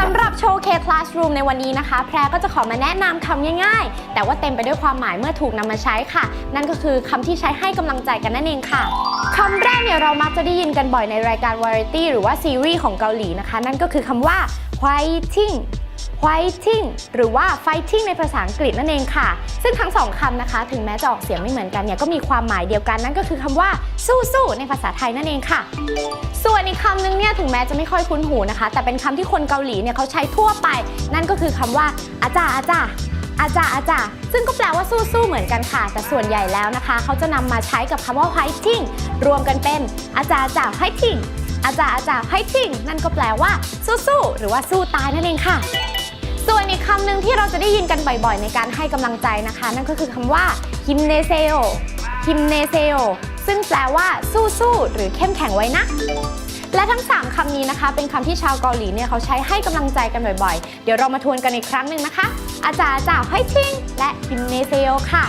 สำหรับโชว์เค Classroom ในวันนี้นะคะ แพรก็จะขอมาแนะนำคำง่ายๆ แต่ว่าเต็มไปด้วยความหมายเมื่อถูกนำมาใช้ค่ะ นั่นก็คือคำที่ใช้ให้กำลังใจกันนั่นเองค่ะคำแรกเนี่ยเรามักจะได้ยินกันบ่อยในรายการ Variety หรือว่าซีรีส์ของเกาหลีนะคะ นั่นก็คือคำว่า fighting fighting หรือว่า fighting ในภาษาอังกฤษนั่นเองค่ะ ซึ่งทั้งสองคำนะคะ ถึงแม้จะออกเสียงไม่เหมือนกันเนี่ยก็มีความหมายเดียวกันนั่นก็คือคำว่า สู้ๆในภาษาไทยนั่นเองค่ะ ส่วนอีกคำนึงเนี่ยถึงแม้จะไม่ค่อยคุ้นหูนะคะ แต่เป็นคำที่คนเกาหลีเนี่ยเขาใช้ทั่วไป นั่นก็คือคำว่าอาจาอาจาอาจาอาจาซึ่งก็แปลว่าสู้ๆเหมือนกันค่ะ แต่ส่วนใหญ่แล้วนะคะ เขาจะนำมาใช้กับคำว่า fighting รวมกันเป็นอาจาอาจา fighting อาจาอาจา fighting นั่นก็แปลว่า สู้ๆหรือว่าสู้ตายนั่นเองค่ะ ส่วนอีกคำหนึ่งที่เราจะได้ยินกันบ่อยๆ ในการให้กำลังใจนะคะ นั่นก็คือคำว่าฮิมเนเซโอฮิมเนเซโอซึ่งแปลว่า สู้ๆหรือเข้มแข็งไว้นะและทั้ง 3คำนี้นะคะ เป็นคำที่ชาวเกาหลีเนี่ยเขาใช้ให้กำลังใจกันบ่อยๆ เดี๋ยวเรามาทวนกันอีกครั้งหนึ่งนะคะ อาจารย์จ่าไพชิง และฮิมเนเซโอค่ะ